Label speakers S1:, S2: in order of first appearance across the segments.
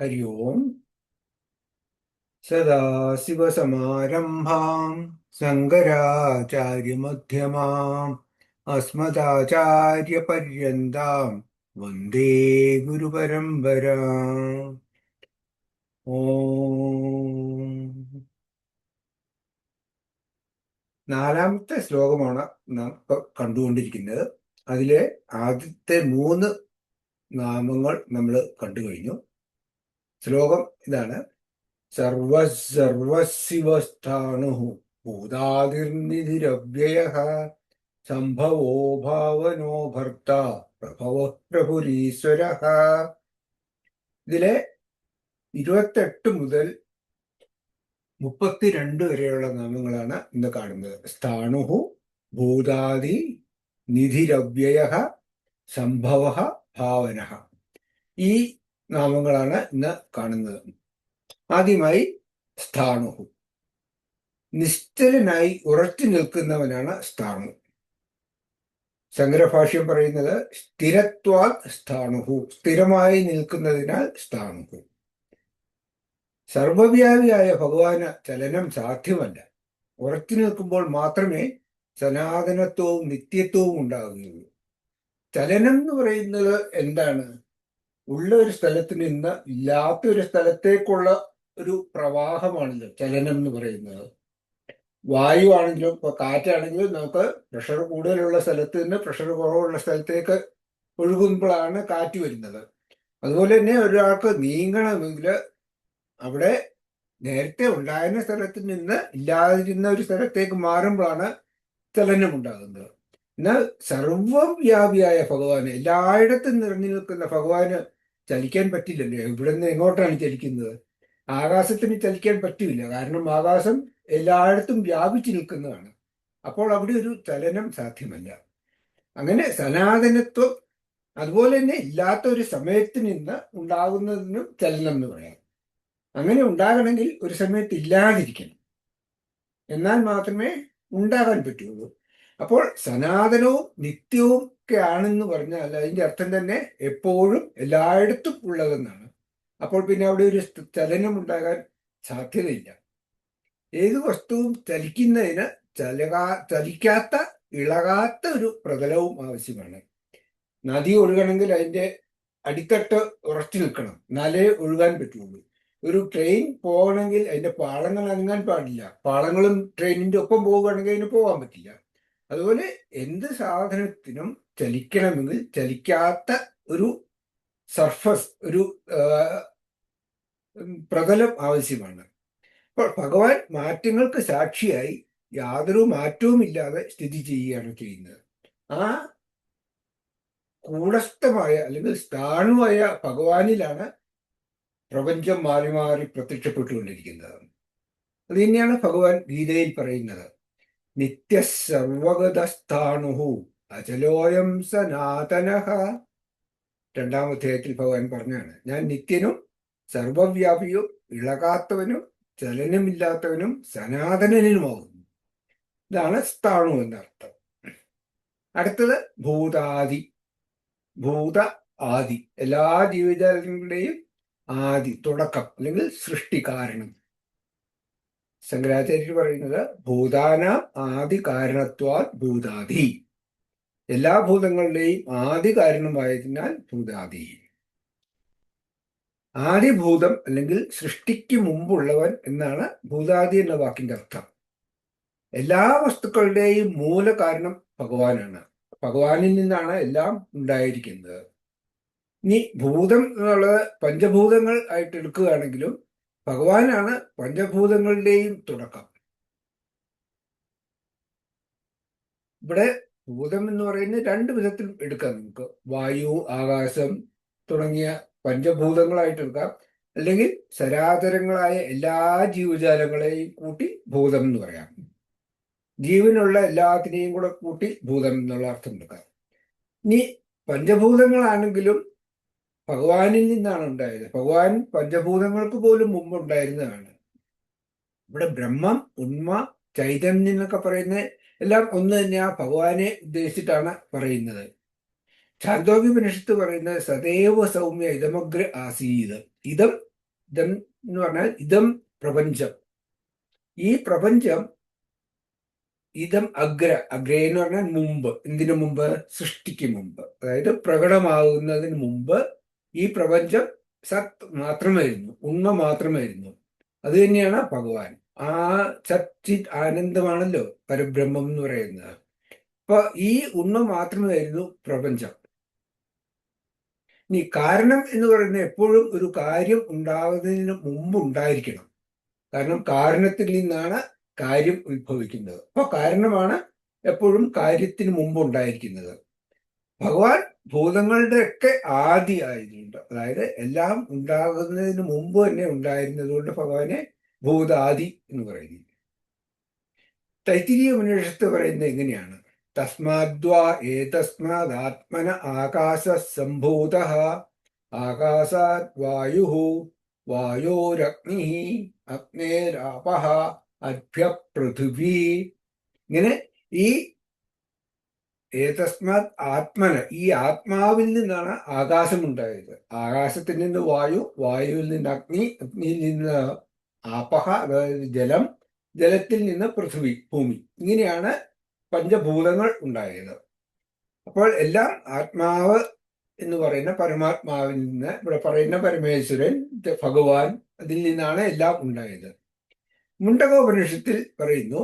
S1: हरि ओम् सदाशिवसमारम्भाम् शङ्कराचार्यमध्यमाम् अस्मदाचार्यपर्यन्ताम् वन्दे ഗുരുപരമ്പര ഓം നാലാമത്തെ ശ്ലോകമാണ് നാം ഇപ്പൊ കണ്ടുകൊണ്ടിരിക്കുന്നത് അതിലെ ആദ്യത്തെ മൂന്ന് നാമങ്ങൾ നമ്മൾ കണ്ടു കഴിഞ്ഞു ശ്ലോകം ഇതാണ്. സർവ സർവശിവസ്ഥാണു ഭൂതാതിർനിധിരവ്യയ സംഭവോ ഭാവനോ ഭർത്ത പ്രഭവ പ്രഭുരീശ്വര ഇതിലെ ഇരുപത്തെട്ട് മുതൽ മുപ്പത്തിരണ്ട് വരെയുള്ള നാമങ്ങളാണ് ഇന്ന് കാണുന്നത്. സ്ഥാണുഹു ഭൂതാദി നിധിരവ്യയ സംഭവ ഭാവന ഈ നാമങ്ങളാണ് ഇന്ന് കാണുന്നത്. ആദ്യമായി സ്ഥാണുഹു. നിശ്ചലനായി ഉറച്ചു നിൽക്കുന്നവനാണ് സ്ഥാണു. ശങ്കരഭാഷ്യം പറയുന്നത് സ്ഥിരത്വാ സ്ഥാണുഹു. സ്ഥിരമായി നിൽക്കുന്നതിനാൽ സ്ഥാണുഹു. സർവവ്യാപിയായ ഭഗവാന് ചലനം സാധ്യമല്ല. ഉറച്ചു നിൽക്കുമ്പോൾ മാത്രമേ സനാതനത്വവും നിത്യത്വവും ഉണ്ടാകുകയുള്ളൂ ചലനം എന്ന് പറയുന്നത് എന്താണ്? ഉള്ള ഒരു സ്ഥലത്ത് നിന്ന് ഇല്ലാത്ത ഒരു സ്ഥലത്തേക്കുള്ള ഒരു പ്രവാഹമാണല്ലോ ചലനം എന്ന് പറയുന്നത്. വായു ആണെങ്കിലും ഇപ്പൊ കാറ്റാണെങ്കിലും നമുക്ക് പ്രഷർ കൂടുതലുള്ള സ്ഥലത്ത് നിന്ന് പ്രഷർ കുറവുള്ള സ്ഥലത്തേക്ക് ഒഴുകുമ്പോഴാണ് കാറ്റ് വരുന്നത്. അതുപോലെ തന്നെ ഒരാൾക്ക് നീങ്ങണമെങ്കിൽ അവിടെ നേരത്തെ ഉണ്ടായിരുന്ന സ്ഥലത്ത് നിന്ന് ഇല്ലാതിരുന്ന ഒരു സ്ഥലത്തേക്ക് മാറുമ്പോഴാണ് ചലനം ഉണ്ടാകുന്നത് എന്നാൽ സർവവ്യാപിയായ ഭഗവാന് എല്ലായിടത്തും നിറഞ്ഞു നിൽക്കുന്ന ഭഗവാന് ചലിക്കാൻ പറ്റില്ലല്ലോ. ഇവിടെ നിന്ന് എങ്ങോട്ടാണ് ചലിക്കുന്നത്? ആകാശത്തിന് ചലിക്കാൻ പറ്റില്ല. കാരണം ആകാശം എല്ലായിടത്തും വ്യാപിച്ചു നിൽക്കുന്നതാണ്. അപ്പോൾ അവിടെ ഒരു ചലനം സാധ്യമല്ല. അങ്ങനെ സനാതനത്വം അതുപോലെ തന്നെ ഇല്ലാത്ത ഒരു സമയത്ത് നിന്ന് ഉണ്ടാകുന്നതിനും ചലനം എന്ന് പറയാം. അങ്ങനെ ഉണ്ടാകണമെങ്കിൽ ഒരു സമയത്ത് ഇല്ലാതിരിക്കണം. എന്നാൽ മാത്രമേ ഉണ്ടാകാൻ പറ്റുള്ളൂ. അപ്പോൾ സനാതനവും നിത്യവും ഒക്കെ ആണെന്ന് പറഞ്ഞാൽ അതിന്റെ അർത്ഥം തന്നെ എപ്പോഴും എല്ലായിടത്തും ഉള്ളതെന്നാണ്. അപ്പോൾ പിന്നെ അവിടെ ഒരു ചലനം ഉണ്ടാകാൻ സാധ്യതയില്ല. ഏത് വസ്തുവും ചലിക്കുന്നതിന് ചലകാ ചലിക്കാത്ത ഇളകാത്ത ഒരു പ്രതലവും ആവശ്യമാണ്. നദി ഒഴുകണമെങ്കിൽ അതിന്റെ അടിത്തട്ട് ഉറച്ചു നിൽക്കണം. നാലേ ഒഴുകാൻ പറ്റുള്ളൂ. ഒരു ട്രെയിൻ പോകണമെങ്കിൽ അതിന്റെ പാളങ്ങൾ അനങ്ങാൻ പാടില്ല. പാളങ്ങളും ട്രെയിനിന്റെ ഒപ്പം പോവുകയാണെങ്കിൽ അതിന് പോകാൻ പറ്റില്ല. അതുപോലെ എന്ത് സാധനത്തിനും ചലിക്കണമെങ്കിൽ ചലിക്കാത്ത ഒരു സർഫസ് ഒരു പ്രതലം ആവശ്യമാണ്. അപ്പോൾ ഭഗവാൻ മാറ്റങ്ങൾക്ക് സാക്ഷിയായി യാതൊരു മാറ്റവുമില്ലാതെ സ്ഥിതി ചെയ്യുകയാണ് ചെയ്യുന്നത്. ആ കൂടസ്ഥമായ അല്ലെങ്കിൽ സ്ഥാണുവായ ഭഗവാനിലാണ് പ്രപഞ്ചം മാറി മാറി പ്രത്യക്ഷപ്പെട്ടുകൊണ്ടിരിക്കുന്നത്. അത് തന്നെയാണ് ഭഗവാൻ ഗീതയിൽ പറയുന്നത്. നിത്യസർവഗതസ്ഥാണുഹു. അചലോയം സനാതന. രണ്ടാം അധ്യായത്തിൽ ഭഗവാൻ പറഞ്ഞാണ് ഞാൻ നിത്യനും സർവവ്യാപിയും ഇളകാത്തവനും ചലനമില്ലാത്തവനും സനാതനനുമാകുന്നു. ഇതാണ് സ്ഥാണു എന്നർത്ഥം. അടുത്തത് ഭൂതാദി. ഭൂത ആദി. എല്ലാ ജീവജാലങ്ങളുടെയും ആദി തുടക്കം അല്ലെങ്കിൽ സൃഷ്ടി കാരണം ശങ്കരാചാര്യർ പറയുന്നത് ഭൂതാന ആദി കാരണത്വാ ഭൂതാദി. എല്ലാ ഭൂതങ്ങളുടെയും ആദി കാരണമായതിനാൽ ഭൂതാദി. ആദിഭൂതം അല്ലെങ്കിൽ സൃഷ്ടിക്ക് മുമ്പുള്ളവൻ എന്നാണ് ഭൂതാദി എന്ന വാക്കിന്റെ അർത്ഥം. എല്ലാ വസ്തുക്കളുടെയും മൂല കാരണം ഭഗവാനാണ്. ഭഗവാനിൽ നിന്നാണ് എല്ലാം ഉണ്ടായിരിക്കുന്നത്. ഇനി ഭൂതം എന്നുള്ളത് പഞ്ചഭൂതങ്ങൾ ആയിട്ട് എടുക്കുകയാണെങ്കിലും ഭഗവാനാണ് പഞ്ചഭൂതങ്ങളുടെയും തുടക്കം. ഇവിടെ ഭൂതം എന്ന് പറയുന്നത് രണ്ട് വിധത്തിൽ എടുക്കാം നമുക്ക്. വായു ആകാശം തുടങ്ങിയ പഞ്ചഭൂതങ്ങളായിട്ട് എടുക്കാം. അല്ലെങ്കിൽ സരാതരങ്ങളായ എല്ലാ ജീവജാലങ്ങളെയും കൂട്ടി ഭൂതം എന്ന് പറയാം. ജീവനുള്ള എല്ലാത്തിനെയും കൂടെ കൂട്ടി ഭൂതം എന്നുള്ള അർത്ഥം എടുക്കാം. ഇനി പഞ്ചഭൂതങ്ങളാണെങ്കിലും ഭഗവാനിൽ നിന്നാണ് ഉണ്ടായത്. ഭഗവാൻ പഞ്ചഭൂതങ്ങൾക്ക് പോലും മുമ്പ് ഉണ്ടായിരുന്നതാണ്. ഇവിടെ ബ്രഹ്മം ഉണ്മ ചൈതന്യം എന്നൊക്കെ പറയുന്ന എല്ലാം ഒന്ന് തന്നെയാ ഭഗവാനെ ഉദ്ദേശിച്ചിട്ടാണ് പറയുന്നത്. ഛാന്തോഗ്യോപനിഷത്ത് പറയുന്നത് സദൈവ സൗമ്യ ഇതമഗ്ര ആസീത്. ഇതം ഇതം എന്ന് പറഞ്ഞാൽ ഇതം പ്രപഞ്ചം. ഈ പ്രപഞ്ചം ഇതം അഗ്ര അഗ്ര എന്ന് പറഞ്ഞാൽ മുമ്പ് എന്തിനു മുമ്പ്? സൃഷ്ടിക്ക് മുമ്പ്. അതായത് പ്രകടമാകുന്നതിന് മുമ്പ് ഈ പ്രപഞ്ചം സത് മാത്രമായിരുന്നു ഉണ്മ മാത്രമായിരുന്നു. അത് തന്നെയാണ് ഭഗവാൻ. ആ സച്ചിത് ആനന്ദമാണല്ലോ പരബ്രഹ്മം എന്ന് പറയുന്നത്. അപ്പൊ ഈ ഉണ്മ മാത്രമായിരുന്നു പ്രപഞ്ചം. ഇനി കാരണം എന്ന് പറയുന്നത് എപ്പോഴും ഒരു കാര്യം ഉണ്ടാകുന്നതിന് മുമ്പ് ഉണ്ടായിരിക്കണം. കാരണം കാരണത്തിൽ നിന്നാണ് കാര്യം ഉത്ഭവിക്കുന്നത്. അപ്പൊ കാരണമാണ് എപ്പോഴും കാര്യത്തിന് മുമ്പ് ഉണ്ടായിരിക്കുന്നത്. ഭഗവാൻ ഭൂതങ്ങളുടെ ഒക്കെ ആദി ആയതുകൊണ്ട് അതായത് എല്ലാം ഉണ്ടാകുന്നതിന് മുമ്പ് തന്നെ ഉണ്ടായിരുന്നതുകൊണ്ട് ഭഗവാനെ ഭൂതാദി എന്ന് പറയുന്നു. തൈത്തിരീയ ഉപനിഷത്ത് പറയുന്നത് എങ്ങനെയാണ്? തസ്മാദ്വാ ഏതസ്മാദാത്മന ആകാശ സംഭൂത ആകാശാത് വായു വായോരഗ്നി അഗ്നേരാപ അഭ്യ പൃഥിവി ഇങ്ങനെ ഈ ഏതസ്മാത് ആത്മന? ഈ ആത്മാവിൽ നിന്നാണ് ആകാശം ഉണ്ടായത് ആകാശത്തിൽ നിന്ന് വായു വായുവിൽ നിന്ന് അഗ്നി അഗ്നിയിൽ നിന്ന് ആപഹ അതായത് ജലം ജലത്തിൽ നിന്ന് പൃഥ്വി ഭൂമി. ഇങ്ങനെയാണ് പഞ്ചഭൂതങ്ങൾ ഉണ്ടായത്. അപ്പോൾ എല്ലാം ആത്മാവ് എന്ന് പറയുന്ന പരമാത്മാവിൽ നിന്ന് ഇവിടെ പറയുന്ന പരമേശ്വരൻ ഭഗവാൻ അതിൽ നിന്നാണ് എല്ലാം ഉണ്ടായത്. മുണ്ടകോപനിഷത്തിൽ പറയുന്നു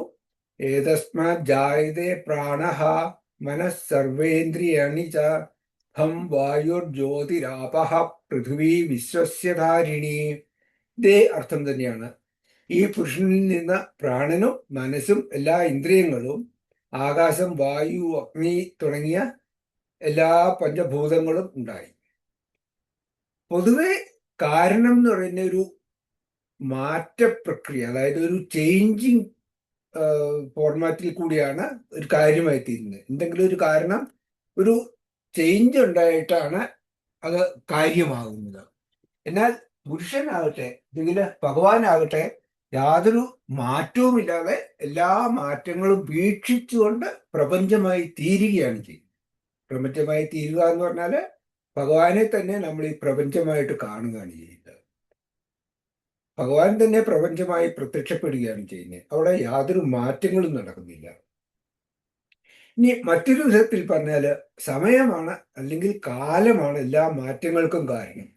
S1: ഏതസ്മാ ജായതേ പ്രാണ മനസ്സർവേന്ദ്രിയാണി ച ഹം വായുർജ്യോതിരാപ പൃഥ്വി വിശ്വസ്യധാരിണി ഇതേ അർത്ഥം തന്നെയാണ്. ഈ പുരുഷനിൽ നിന്ന് പ്രാണനും മനസ്സും എല്ലാ ഇന്ദ്രിയങ്ങളും ആകാശം വായു അഗ്നി തുടങ്ങിയ എല്ലാ പഞ്ചഭൂതങ്ങളും ഉണ്ടായി. പൊതുവെ കാരണം എന്ന് പറയുന്ന ഒരു മാറ്റ പ്രക്രിയ അതായത് ഒരു ചേഞ്ചിങ് ഫോർമാറ്റിൽ കൂടിയാണ് ഒരു കാര്യമായി തീരുന്നത്. എന്തെങ്കിലും ഒരു കാരണം ഒരു ചേഞ്ച് ഉണ്ടായിട്ടാണ് അത് കാര്യമാകുന്നത്. എന്നാൽ പുരുഷനാകട്ടെ അല്ലെങ്കിൽ ഭഗവാനാകട്ടെ യാതൊരു മാറ്റവുമില്ലാതെ എല്ലാ മാറ്റങ്ങളും വീക്ഷിച്ചുകൊണ്ട് പ്രപഞ്ചമായി തീരുകയാണ് ചെയ്യുന്നത്. പ്രപഞ്ചമായി തീരുക എന്ന് പറഞ്ഞാൽ ഭഗവാനെ തന്നെ നമ്മൾ ഈ പ്രപഞ്ചമായിട്ട് കാണുകയാണ് ചെയ്യുന്നത്. ഭഗവാൻ തന്നെ പ്രപഞ്ചമായി പ്രത്യക്ഷപ്പെടുകയാണ് ചെയ്യുന്നത്. അവിടെ യാതൊരു മാറ്റങ്ങളും നടക്കുന്നില്ല. ഇനി മറ്റൊരു വിധത്തിൽ പറഞ്ഞാൽ സമയമാണ് അല്ലെങ്കിൽ കാലമാണ് എല്ലാ മാറ്റങ്ങൾക്കും കാരണം.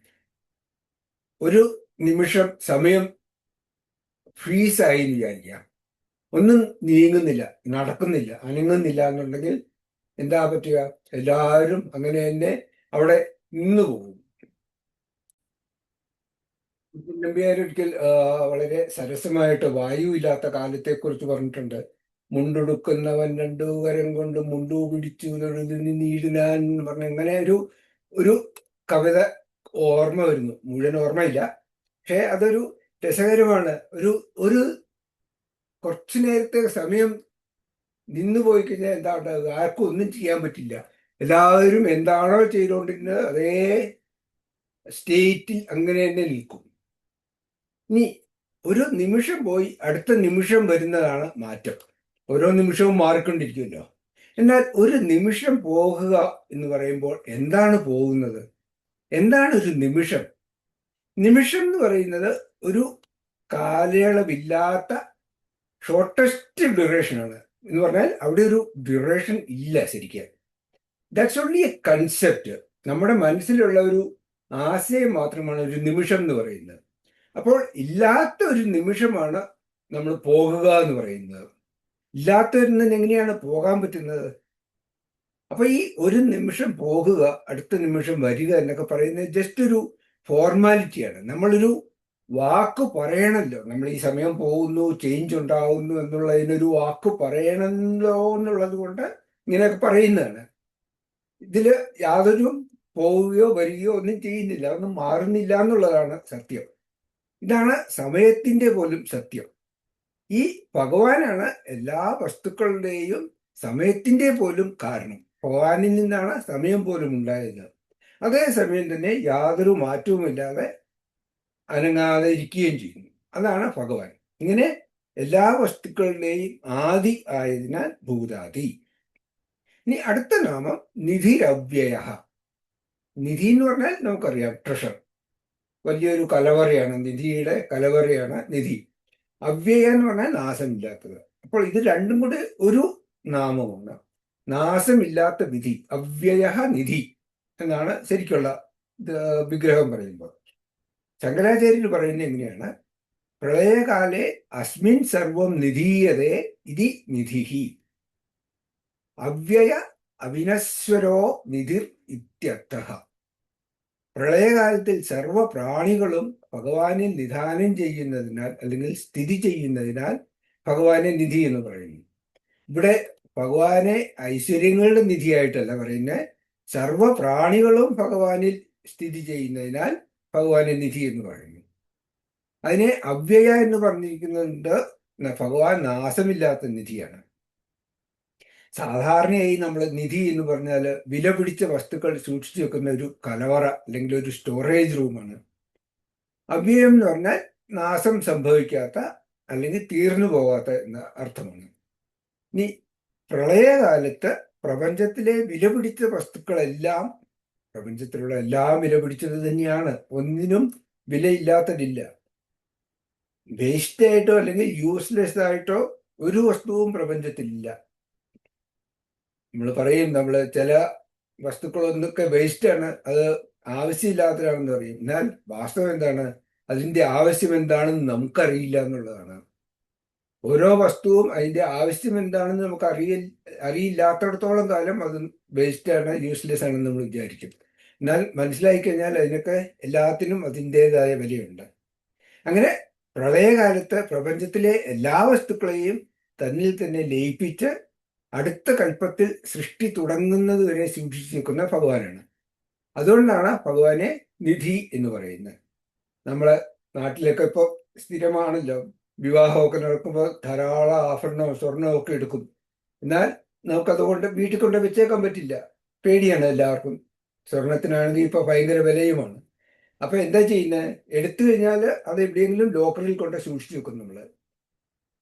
S1: ഒരു നിമിഷം സമയം ഫ്രീസായി വിചാരിക്കാം ഒന്നും നീങ്ങുന്നില്ല നടക്കുന്നില്ല അനങ്ങുന്നില്ല എന്നുണ്ടെങ്കിൽ എന്താ പറ്റുക? എല്ലാവരും അങ്ങനെ തന്നെ അവിടെ നിന്നു പോകും. നമ്പ്യാരൊരിക്കൽ വളരെ സരസമായിട്ട് വായു ഇല്ലാത്ത കാലത്തെക്കുറിച്ച് പറഞ്ഞിട്ടുണ്ട്. മുണ്ടുടുക്കുന്നവൻ രണ്ടു കരം കൊണ്ട് മുണ്ടു പിടിച്ചു നീടിനാൻ എന്ന് പറഞ്ഞ അങ്ങനെ ഒരു ഒരു കവിത ഓർമ്മ വരുന്നു. മുഴുവൻ ഓർമ്മയില്ല. പക്ഷേ അതൊരു രസകരമാണ്. ഒരു ഒരു കുറച്ചു നേരത്തെ സമയം നിന്നു പോയി കഴിഞ്ഞാൽ എന്താ ഉണ്ടാകുക ആർക്കും ഒന്നും ചെയ്യാൻ പറ്റില്ല. എല്ലാവരും എന്താണോ ചെയ്തുകൊണ്ടിരുന്നത് അതേ സ്റ്റേറ്റിൽ അങ്ങനെ തന്നെ നിൽക്കും. ഇനി ഒരു നിമിഷം പോയി അടുത്ത നിമിഷം വരുന്നതാണ് മാറ്റം. ഓരോ നിമിഷവും മാറിക്കൊണ്ടിരിക്കുമല്ലോ. എന്നാൽ ഒരു നിമിഷം പോകുക എന്ന് പറയുമ്പോൾ എന്താണ് പോകുന്നത്? എന്താണ് ഒരു നിമിഷം? നിമിഷം എന്ന് പറയുന്നത് ഒരു കാലയളവില്ലാത്ത ഷോർട്ടസ്റ്റ് ഡ്യൂറേഷനാണ് എന്ന് പറഞ്ഞാൽ അവിടെ ഒരു ഡ്യൂറേഷൻ ഇല്ല ശരിക്കും. ദാറ്റ്സ് ഓൺലി എ കൺസെപ്റ്റ് നമ്മുടെ മനസ്സിലുള്ള ഒരു ആശയം മാത്രമാണ് ഒരു നിമിഷം എന്ന് പറയുന്നത്. അപ്പോൾ ഇല്ലാത്ത ഒരു നിമിഷമാണ് നമ്മൾ പോകുക എന്ന് പറയുന്നത്. ഇല്ലാത്തവരിൽ എങ്ങനെയാണ് പോകാൻ പറ്റുന്നത്? അപ്പൊ ഈ ഒരു നിമിഷം പോകുക അടുത്ത നിമിഷം വരിക എന്നൊക്കെ പറയുന്നത് ജസ്റ്റ് ഒരു ഫോർമാലിറ്റിയാണ് നമ്മളൊരു വാക്ക് പറയണല്ലോ. നമ്മൾ ഈ സമയം പോകുന്നു ചേഞ്ച് ഉണ്ടാവുന്നു എന്നുള്ളതിനൊരു വാക്ക് പറയണല്ലോ എന്നുള്ളത് കൊണ്ട് ഇങ്ങനെയൊക്കെ പറയുന്നതാണ്. ഇതിൽ യാതൊരു പോവുകയോ വരികയോ ഒന്നും ചെയ്യുന്നില്ല. ഒന്നും മാറുന്നില്ല എന്നുള്ളതാണ് സത്യം. ഇതാണ് സമയത്തിന്റെ പോലും സത്യം. ഈ ഭഗവാനാണ് എല്ലാ വസ്തുക്കളുടെയും സമയത്തിന്റെ പോലും കാരണം. ഭഗവാനിൽ നിന്നാണ് സമയം പോലും ഉണ്ടായത്. അതേസമയം തന്നെ യാതൊരു മാറ്റവുമില്ലാതെ അനങ്ങാതെ ഇരിക്കുകയും ചെയ്യുന്നു. അതാണ് ഭഗവാൻ. ഇങ്ങനെ എല്ലാ വസ്തുക്കളുടെയും ആദി ആയതിനാൽ ഭൂതാദി. ഇനി അടുത്ത നാമം നിധിരവ്യയ നിധി എന്ന് പറഞ്ഞാൽ നമുക്കറിയാം ട്രഷർ. വലിയൊരു കലവറയാണ് നിധിയുടെ കലവറയാണ് നിധി. അവ്യയ എന്ന് പറഞ്ഞാൽ നാശമില്ലാത്തത് അപ്പോൾ ഇത് രണ്ടും കൂടെ ഒരു നാമമാണ്. നാശമില്ലാത്ത വിധി അവ്യയ നിധി എന്നാണ് ശരിക്കുള്ള വിഗ്രഹം പറയുമ്പോൾ. ശങ്കരാചാര്യർ പറയുന്നത് എങ്ങനെയാണ്? പ്രളയകാലെ അസ്മിൻ സർവം നിധീയതേ ഇതി നിധിഹി. അവ്യയ അവിനശ്വരോ നിധിർ ഇത്യർത്ഥ. പ്രളയകാലത്തിൽ സർവ പ്രാണികളും ഭഗവാനിൽ നിധാനം ചെയ്യുന്നതിനാൽ അല്ലെങ്കിൽ സ്ഥിതി ചെയ്യുന്നതിനാൽ ഭഗവാനെ നിധി എന്ന് പറയുന്നു. ഇവിടെ ഭഗവാനെ ഐശ്വര്യങ്ങളുടെ നിധിയായിട്ടല്ല പറയുന്നത് സർവ പ്രാണികളും ഭഗവാനിൽ സ്ഥിതി ചെയ്യുന്നതിനാൽ ഭഗവാനെ നിധി എന്ന് പറയുന്നു. അതിനെ അവ്യയ എന്ന് പറഞ്ഞിരിക്കുന്നുണ്ട്. ഭഗവാൻ നാശമില്ലാത്ത നിധിയാണ്. സാധാരണയായി നമ്മൾ നിധി എന്ന് പറഞ്ഞാൽ വില പിടിച്ച വസ്തുക്കൾ സൂക്ഷിച്ചു വെക്കുന്ന ഒരു കലവറ അല്ലെങ്കിൽ ഒരു സ്റ്റോറേജ് റൂമാണ് അവ്യയം എന്ന് പറഞ്ഞാൽ നാശം സംഭവിക്കാത്ത അല്ലെങ്കിൽ തീർന്നു പോകാത്ത എന്ന അർത്ഥമാണ്. ഇനി പ്രളയകാലത്ത് പ്രപഞ്ചത്തിലെ വില പിടിച്ച വസ്തുക്കളെല്ലാം പ്രപഞ്ചത്തിലുള്ള എല്ലാം വില പിടിച്ചത് തന്നെയാണ്. ഒന്നിനും വിലയില്ലാത്തതില്ല. വേസ്റ്റ് ആയിട്ടോ അല്ലെങ്കിൽ യൂസ്ലെസ് ആയിട്ടോ ഒരു വസ്തുവും പ്രപഞ്ചത്തിലില്ല. നമ്മൾ പറയും നമ്മൾ ചില വസ്തുക്കളൊന്നൊക്കെ വേസ്റ്റ് ആണ് അത് ആവശ്യമില്ലാത്തതാണെന്ന് പറയും. എന്നാൽ വാസ്തവം എന്താണ്? അതിന്റെ ആവശ്യം എന്താണെന്ന് നമുക്കറിയില്ല എന്നുള്ളതാണ്. ഓരോ വസ്തുവും അതിന്റെ ആവശ്യം എന്താണെന്ന് നമുക്ക് അറിയ അറിയില്ലാത്തടത്തോളം കാലം അത് വേസ്റ്റ് ആണ് യൂസ്ലെസ് ആണെന്ന് നമ്മൾ വിചാരിക്കും. എന്നാൽ മനസ്സിലായി കഴിഞ്ഞാൽ അതിനൊക്കെ എല്ലാത്തിനും അതിന്റേതായ വിലയുണ്ട്. അങ്ങനെ പ്രളയകാലത്ത് പ്രപഞ്ചത്തിലെ എല്ലാ വസ്തുക്കളെയും തന്നിൽ തന്നെ ലയിപ്പിച്ച് അടുത്ത കൽപ്പത്തിൽ സൃഷ്ടി തുടങ്ങുന്നത് വരെ സൂക്ഷിച്ചു നിൽക്കുന്ന ഭഗവാനാണ്. അതുകൊണ്ടാണ് ഭഗവാനെ നിധി എന്ന് പറയുന്നത്. നമ്മളെ നാട്ടിലൊക്കെ ഇപ്പോൾ സ്ഥിരമാണല്ലോ. വിവാഹമൊക്കെ നടക്കുമ്പോൾ ധാരാളം ആഭരണവും സ്വർണവും ഒക്കെ എടുക്കും. എന്നാൽ നമുക്കതുകൊണ്ട് വീട്ടിൽ കൊണ്ട് വെച്ചേക്കാൻ പറ്റില്ല. പേടിയാണ് എല്ലാവർക്കും. സ്വർണത്തിനാണെങ്കിൽ ഇപ്പോൾ ഭയങ്കര വിലയുമാണ്. അപ്പൊ എന്താ ചെയ്യുന്നത്? എടുത്തു കഴിഞ്ഞാൽ അത് എവിടെയെങ്കിലും ലോക്കറിൽ കൊണ്ട് സൂക്ഷിച്ചു വെക്കും നമ്മൾ.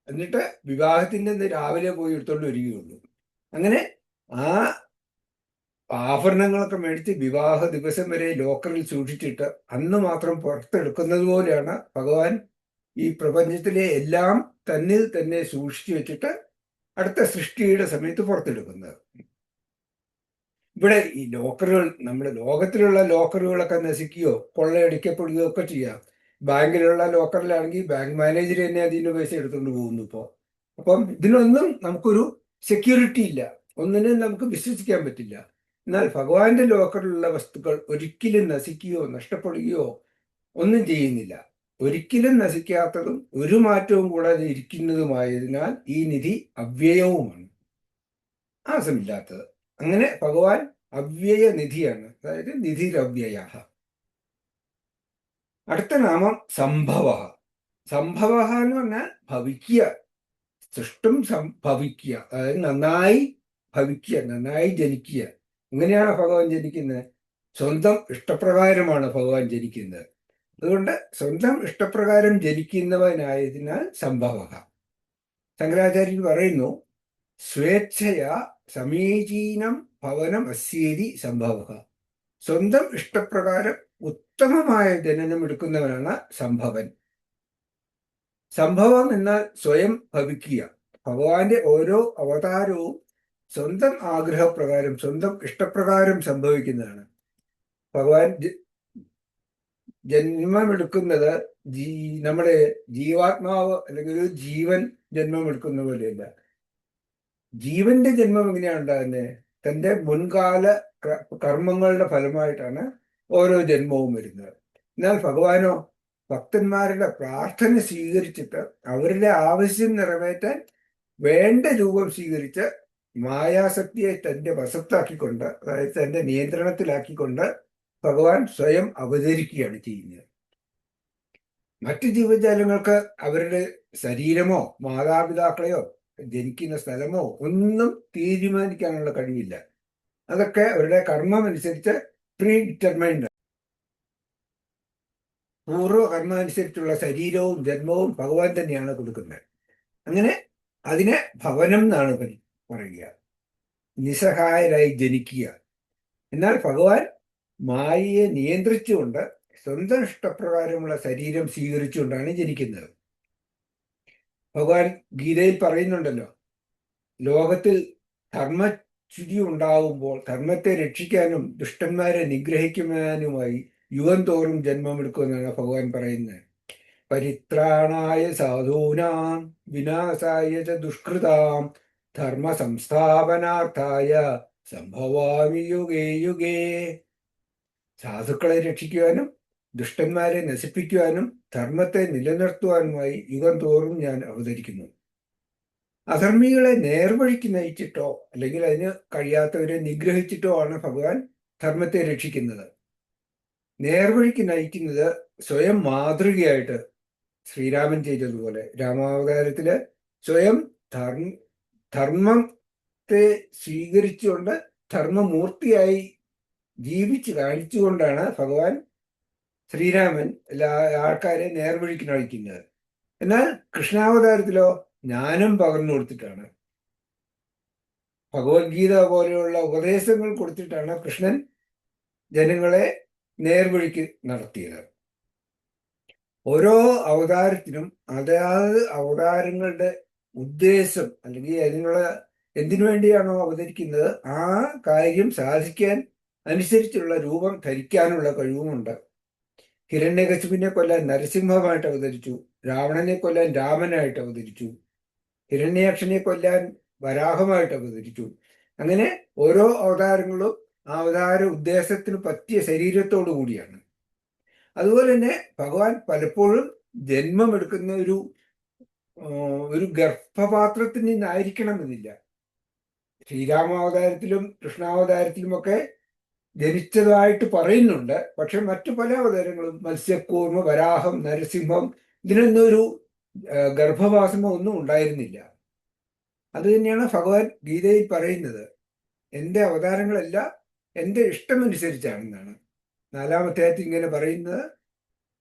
S1: എന്നിട്ട് വിവാഹത്തിന്റെ രാവിലെ പോയി എടുത്തോണ്ട് വരികയുള്ളൂ. അങ്ങനെ ആ ആഭരണങ്ങളൊക്കെ മേടിച്ച് വിവാഹ ദിവസം വരെ ലോക്കറിൽ സൂക്ഷിച്ചിട്ട് അന്ന് മാത്രം പുറത്തെടുക്കുന്നത് പോലെയാണ് ഭഗവാൻ ഈ പ്രപഞ്ചത്തിലെ എല്ലാം തന്നിൽ തന്നെ സൂക്ഷിച്ചു വെച്ചിട്ട് അടുത്ത സൃഷ്ടിയുടെ സമയത്ത് പുറത്തെടുക്കുന്നത്. ഇവിടെ ഈ ലോക്കറുകൾ നമ്മുടെ ലോകത്തിലുള്ള ലോക്കറുകളൊക്കെ നശിക്കുകയോ കൊള്ളയടിക്കപ്പെടുകയോ ഒക്കെ ചെയ്യാം. ബാങ്കിലുള്ള ലോക്കറിലാണെങ്കിൽ ബാങ്ക് മാനേജർ തന്നെ അതിന്റെ പൈസ എടുത്തുകൊണ്ട് പോകുന്നു ഇപ്പോൾ. അപ്പം ഇതിനൊന്നും നമുക്കൊരു സെക്യൂരിറ്റി ഇല്ല. ഒന്നിനും നമുക്ക് വിശ്വസിക്കാൻ പറ്റില്ല. എന്നാൽ ഭഗവാന്റെ ലോക്കറിലുള്ള വസ്തുക്കൾ ഒരിക്കലും നശിക്കുകയോ നഷ്ടപ്പെടുകയോ ഒന്നും ചെയ്യുന്നില്ല. ഒരിക്കലും നശിക്കാത്തതും ഒരു മാറ്റവും കൂടാതെ ഇരിക്കുന്നതുമായതിനാൽ ഈ നിധി അവ്യയവുമാണ്. ആസമില്ലാത്തത് അങ്ങനെ ഭഗവാൻ അവ്യയ നിധിയാണ്. അതായത് നിധിരവ്യയ അടുത്ത നാമം സംഭവ. സംഭവ എന്ന് പറഞ്ഞാൽ ഭവിക്കുക. സൃഷ്ടും സംഭവിക്കുക അതായത് നന്നായി ഭവിക്കുക നന്നായി ജനിക്കുക. എങ്ങനെയാണ് ഭഗവാൻ ജനിക്കുന്നത്? സ്വന്തം ഇഷ്ടപ്രകാരമാണ് ഭഗവാൻ ജനിക്കുന്നത്. അതുകൊണ്ട് സ്വന്തം ഇഷ്ടപ്രകാരം ജനിക്കുന്നവനായതിനാൽ സംഭവ. ശങ്കരാചാര്യൻ പറയുന്നു സ്വേച്ഛയാ സമീചീനം ഭവനം അസ്യേതി സംഭവ. സ്വന്തം ഇഷ്ടപ്രകാരം ഉത്തമമായ ജനനം എടുക്കുന്നവനാണ് സംഭവൻ. സംഭവം എന്നാൽ സ്വയം ഭവിക്കുക. ഭഗവാന്റെ ഓരോ അവതാരവും സ്വന്തം ആഗ്രഹപ്രകാരം സ്വന്തം ഇഷ്ടപ്രകാരം സംഭവിക്കുന്നതാണ്. ഭഗവാൻ ജന്മമെടുക്കുന്നത് ജീ നമ്മുടെ ജീവാത്മാവ് അല്ലെങ്കിൽ ഒരു ജീവൻ ജന്മമെടുക്കുന്ന പോലെയല്ല. ജീവന്റെ ജന്മം എങ്ങനെയാണ് ഉണ്ടാകുന്നത് തന്റെ മുൻകാല കർമ്മങ്ങളുടെ ഫലമായിട്ടാണ് ഓരോ ജന്മവും വരുന്നത്. എന്നാൽ ഭഗവാനോ ഭക്തന്മാരുടെ പ്രാർത്ഥന സ്വീകരിച്ചിട്ട് അവരുടെ ആവശ്യം നിറവേറ്റാൻ വേണ്ട രൂപം സ്വീകരിച്ച് മായാശക്തിയെ തന്റെ വശത്താക്കിക്കൊണ്ട് അതായത് തന്റെ നിയന്ത്രണത്തിലാക്കിക്കൊണ്ട് ഭഗവാൻ സ്വയം അവതരിക്കുകയാണ് ചെയ്യുന്നത്. മറ്റു ജീവജാലങ്ങൾക്ക് അവരുടെ ശരീരമോ മാതാപിതാക്കളെയോ ജനിക്കുന്ന സ്ഥലമോ ഒന്നും തീരുമാനിക്കാനുള്ള കഴിവില്ല. അതൊക്കെ അവരുടെ കർമ്മം അനുസരിച്ച് പ്രീ ഡിറ്റർമൈൻഡ് പൂർവ കർമ്മം അനുസരിച്ചുള്ള ശരീരവും ജന്മവും ഭഗവാൻ തന്നെയാണ് കൊടുക്കുന്നത്. അങ്ങനെ അതിനെ ഭവനം എന്നാണ് പറയുക. നിസ്സഹായരായി ജനിക്കുക. എന്നാൽ ഭഗവാൻ മായയെ നിയന്ത്രിച്ചുകൊണ്ട് സ്വന്തം ഇഷ്ടപ്രകാരമുള്ള ശരീരം സ്വീകരിച്ചുകൊണ്ടാണ് ജനിക്കുന്നത്. ഭഗവാൻ ഗീതയിൽ പറയുന്നുണ്ടല്ലോ ലോകത്തിൽ ധർമ്മച്യുതി ഉണ്ടാവുമ്പോൾ ധർമ്മത്തെ രക്ഷിക്കാനും ദുഷ്ടന്മാരെ നിഗ്രഹിക്കുവാനുമായി യുവം തോറും ജന്മമെടുക്കുമെന്നാണ് ഭഗവാൻ പറയുന്നത്. പരിത്രാണായ സാധൂനാം വിനാശായ ദുഷ്കൃതാം ധർമ്മ സംസ്ഥാപനാർത്ഥായ സംഭവാമി യുഗേ യുഗേ. സാധുക്കളെ രക്ഷിക്കുവാനും ദുഷ്ടന്മാരെ നശിപ്പിക്കുവാനും ധർമ്മത്തെ നിലനിർത്തുവാനുമായി യുഗം തോറും ഞാൻ അവതരിക്കുന്നു. അധർമ്മികളെ നേർവഴിക്ക് നയിച്ചിട്ടോ അല്ലെങ്കിൽ അതിന് കഴിയാത്തവരെ നിഗ്രഹിച്ചിട്ടോ ആണ് ഭഗവാൻ ധർമ്മത്തെ രക്ഷിക്കുന്നത്. നേർവഴിക്ക് നയിക്കുന്നത് സ്വയം മാതൃകയായിട്ട് ശ്രീരാമൻ ചെയ്തതുപോലെ രാമാവതാരത്തിൽ സ്വയം ധർമ്മ ധർമ്മത്തെ സ്വീകരിച്ചുകൊണ്ട് ധർമ്മമൂർത്തിയായി ജീവിച്ച് കാണിച്ചുകൊണ്ടാണ് ഭഗവാൻ ശ്രീരാമൻ എല്ലാ ആൾക്കാരെ നേർവഴിക്ക് നയിക്കുന്നത്. എന്നാൽ കൃഷ്ണാവതാരത്തിലോ ജ്ഞാനം പകർന്നു കൊടുത്തിട്ടാണ്. ഭഗവത്ഗീത പോലെയുള്ള ഉപദേശങ്ങൾ കൊടുത്തിട്ടാണ് കൃഷ്ണൻ ജനങ്ങളെ നേർവഴിക്ക് നടത്തിയത്. ഓരോ അവതാരത്തിനും അതാത് അവതാരങ്ങളുടെ ഉദ്ദേശം അല്ലെങ്കിൽ അതിനുള്ള എന്തിനു വേണ്ടിയാണോ അവതരിക്കുന്നത് ആ കാര്യം സാധിക്കാൻ അനുസരിച്ചുള്ള രൂപം ധരിക്കാനുള്ള കഴിവുമുണ്ട്. ഹിരണ്യകശുവിനെ കൊല്ലാൻ നരസിംഹമായിട്ട് അവതരിച്ചു രാവണനെ കൊല്ലാൻ രാമനായിട്ട് അവതരിച്ചു ഹിരണ്യാക്ഷനെ കൊല്ലാൻ വരാഹമായിട്ട് അവതരിച്ചു. അങ്ങനെ ഓരോ അവതാരങ്ങളും ആ അവതാര ഉദ്ദേശത്തിന് പറ്റിയ ശരീരത്തോടു കൂടിയാണ്. അതുപോലെ തന്നെ ഭഗവാൻ പലപ്പോഴും ജന്മമെടുക്കുന്ന ഒരു ഒരു ഗർഭപാത്രത്തിൽ നിന്നായിരിക്കണമെന്നില്ല. ശ്രീരാമാവതാരത്തിലും കൃഷ്ണാവതാരത്തിലുമൊക്കെ ജനിച്ചതായിട്ട് പറയുന്നുണ്ട്. പക്ഷെ മറ്റു പല അവതാരങ്ങളും മത്സ്യക്കൂർമ്മ വരാഹം നരസിംഹം ഇതിനൊന്നും ഒരു ഗർഭവാസമോ ഒന്നും ഉണ്ടായിരുന്നില്ല. അത് തന്നെയാണ് ഭഗവാൻ ഗീതയിൽ പറയുന്നത്. എന്റെ അവതാരങ്ങളെല്ലാം എന്റെ ഇഷ്ടമനുസരിച്ചാണെന്നാണ്. നാലാമത്തെ ഇങ്ങനെ പറയുന്നത്.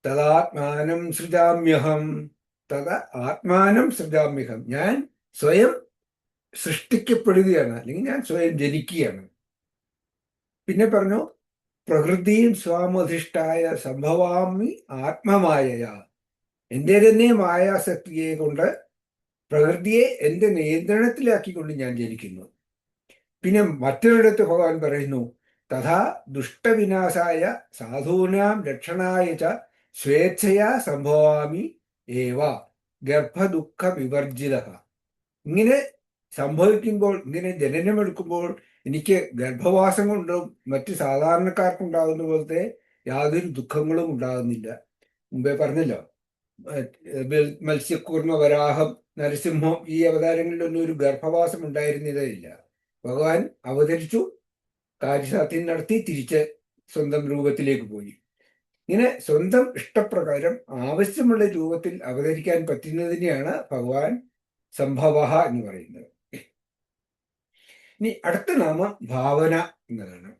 S1: തദാത്മാനം സൃജാമ്യഹം. തഥ ആത്മാനം സൃജാമ്യഹം. ഞാൻ സ്വയം സൃഷ്ടിക്കപ്പെടുകയാണ്. അല്ലെങ്കിൽ ഞാൻ സ്വയം ജനിക്കുകയാണ്. പിന്നെ പറഞ്ഞു പ്രകൃതിയും സ്വാമധിഷ്ഠായ സംഭവാമി ആത്മമായയ. എന്റെ തന്നെ മായാശക്തിയെ കൊണ്ട് പ്രകൃതിയെ എന്റെ നിയന്ത്രണത്തിലാക്കിക്കൊണ്ട് ഞാൻ ജനിക്കുന്നു. പിന്നെ മറ്റൊരിടത്ത് ഭഗവാൻ പറയുന്നു തഥാ ദുഷ്ടവിനാശായ സാധൂനാം രക്ഷണായ ച സ്വേച്ഛയാ സംഭവാമി ഏവ ഗർഭദുഃഖ വിവർജിത ഇങ്ങനെ സംഭവിക്കുമ്പോൾ ഇങ്ങനെ ജനനമെടുക്കുമ്പോൾ എനിക്ക് ഗർഭവാസം കൊണ്ടും മറ്റ് സാധാരണക്കാർക്കുണ്ടാകുന്ന പോലത്തെ യാതൊരു ദുഃഖങ്ങളും ഉണ്ടാകുന്നില്ല. മുമ്പേ പറഞ്ഞല്ലോ മത്സ്യക്കൂർമ്മ വരാഹം നരസിംഹം ഈ അവതാരങ്ങളിലൊന്നും ഒരു ഗർഭവാസം ഉണ്ടായിരുന്നതേ ഇല്ല ഭഗവാൻ അവതരിച്ചു കാര്യസാധ്യം നടത്തി തിരിച്ച് സ്വന്തം രൂപത്തിലേക്ക് പോയി. ഇങ്ങനെ സ്വന്തം ഇഷ്ടപ്രകാരം ആവശ്യമുള്ള രൂപത്തിൽ അവതരിക്കാൻ പറ്റുന്നതിനെയാണ് ഭഗവാൻ സംഭവ എന്ന് പറയുന്നത്. ഇനി അടുത്ത നാമം ഭാവന എന്നതാണ്.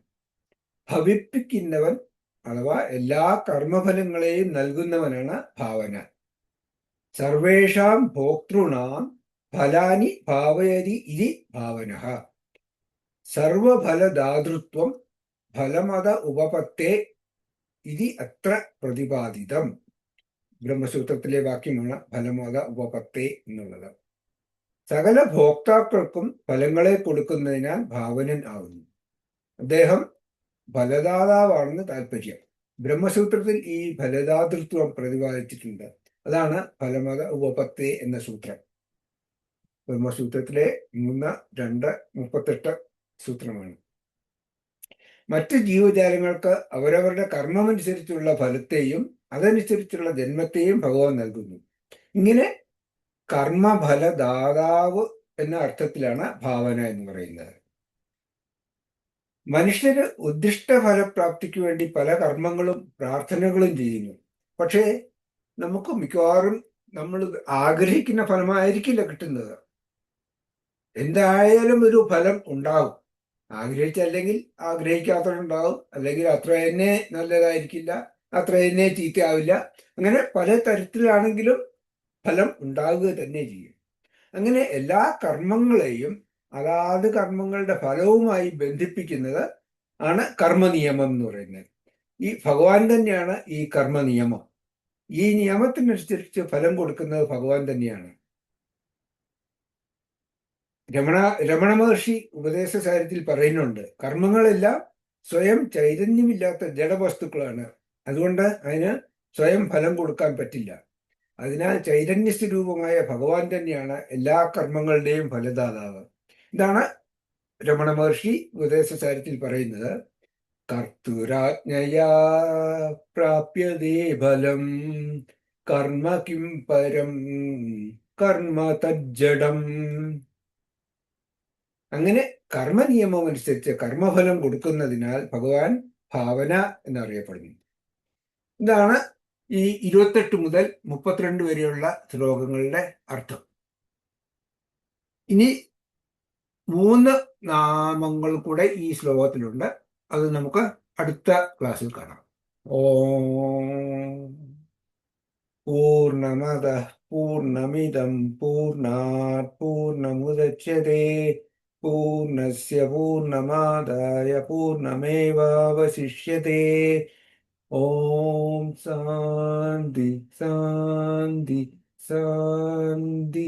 S1: ഭവിപ്പിക്കുന്നവൻ അഥവാ എല്ലാ കർമ്മഫലങ്ങളെയും നൽകുന്നവനാണ് ഭാവന. സർവേഷാം ഭോക്തൃണാം ഫലാനി ഭാവയതി ഇതി ഭാവന. സർവഫലദാതൃത്വം ഫലമത ഉപപത്തെ ഇതി അത്ര പ്രതിപാദിതം. ബ്രഹ്മസൂത്രത്തിലെ വാക്യമാണ് ഫലമത ഉപപത്തെ എന്നുള്ളത്. സകല ഭോക്താക്കൾക്കും ഫലങ്ങളെ കൊടുക്കുന്നതിനാൽ ഭാവനൻ ആവുന്നു. അദ്ദേഹം ഫലദാതാവാണെന്ന് താല്പര്യം. ബ്രഹ്മസൂത്രത്തിൽ ഈ ഫലദാതൃത്വം പ്രതിപാദിച്ചിട്ടുണ്ട്. അതാണ് ഫലമത ഉപപത്തി എന്ന സൂത്രം. ബ്രഹ്മസൂത്രത്തിലെ മൂന്ന് രണ്ട് മുപ്പത്തെട്ട് സൂത്രമാണ്. മറ്റ് ജീവജാലങ്ങൾക്ക് അവരവരുടെ കർമ്മമനുസരിച്ചുള്ള ഫലത്തെയും അതനുസരിച്ചുള്ള ജന്മത്തെയും ഭഗവാൻ നൽകുന്നു. ഇങ്ങനെ കർമ്മഫലദാതാവ് എന്ന അർത്ഥത്തിലാണ് ഭാവന എന്ന് പറയുന്നത്. മനുഷ്യര് ഉദ്ദിഷ്ട ഫലപ്രാപ്തിക്ക് വേണ്ടി പല കർമ്മങ്ങളും പ്രാർത്ഥനകളും ചെയ്യുന്നു. പക്ഷേ നമുക്ക് മിക്കവാറും നമ്മൾ ആഗ്രഹിക്കുന്ന ഫലമായിരിക്കില്ല കിട്ടുന്നത്. എന്തായാലും ഒരു ഫലം ഉണ്ടാവും ആഗ്രഹിച്ചല്ലെങ്കിൽ ആഗ്രഹിക്കാത്തവരുണ്ടാവും അല്ലെങ്കിൽ അത്ര തന്നെ നല്ലതായിരിക്കില്ല അത്ര തന്നെ ചീത്തയാവില്ല. അങ്ങനെ പല തരത്തിലാണെങ്കിലും ഫലം ഉണ്ടാവുക തന്നെ ചെയ്യും. അങ്ങനെ എല്ലാ കർമ്മങ്ങളെയും അതാത് കർമ്മങ്ങളുടെ ഫലവുമായി ബന്ധിപ്പിക്കുന്നത് ആണ് കർമ്മനിയമം എന്ന് പറയുന്നത്. ഈ ഭഗവാൻ തന്നെയാണ് ഈ കർമ്മനിയമം. ഈ നിയമത്തിനനുസരിച്ച് ഫലം കൊടുക്കുന്നത് ഭഗവാൻ തന്നെയാണ്. രമണ രമണ മഹർഷി ഉപദേശ സാരത്തിൽ പറയുന്നുണ്ട് കർമ്മങ്ങളെല്ലാം സ്വയം ചൈതന്യമില്ലാത്ത ജഡവസ്തുക്കളാണ്. അതുകൊണ്ട് അതിന് സ്വയം ഫലം കൊടുക്കാൻ പറ്റില്ല. അതിനാൽ ചൈതന്യ സ്വരൂപമായ ഭഗവാൻ തന്നെയാണ് എല്ലാ കർമ്മങ്ങളുടെയും ഫലദാതാവ്. ഇതാണ് രമണ മഹർഷി ഉപദേശ സാരത്തിൽ പറയുന്നത്. കർത്തുരാജ്ഞയാ പ്രാപ്യതേ ഫലം. കർമ്മ കിം പരം കർമ്മ തജ്ജടം. അങ്ങനെ കർമ്മ നിയമം അനുസരിച്ച് കർമ്മഫലം കൊടുക്കുന്നതിനാൽ ഭഗവാൻ ഭാവന എന്നറിയപ്പെടുന്നു. ഇതാണ് ഈ ഇരുപത്തെട്ട് മുതൽ മുപ്പത്തിരണ്ട് വരെയുള്ള ശ്ലോകങ്ങളുടെ അർത്ഥം. ഇനി മൂന്ന് നാമങ്ങൾ കൂടെ ഈ ശ്ലോകത്തിലുണ്ട്. അത് നമുക്ക് അടുത്ത ക്ലാസ്സിൽ കാണാം. ഓം പൂർണമത പൂർണമിതം പൂർണാത് പൂർണമുദച്യത്തെ പൂർണസ്യ പൂർണമാദായ പൂർണമേവാവശിഷ്യത്തെ ഓം ശാന്തി ശാന്തി ശാന്തി.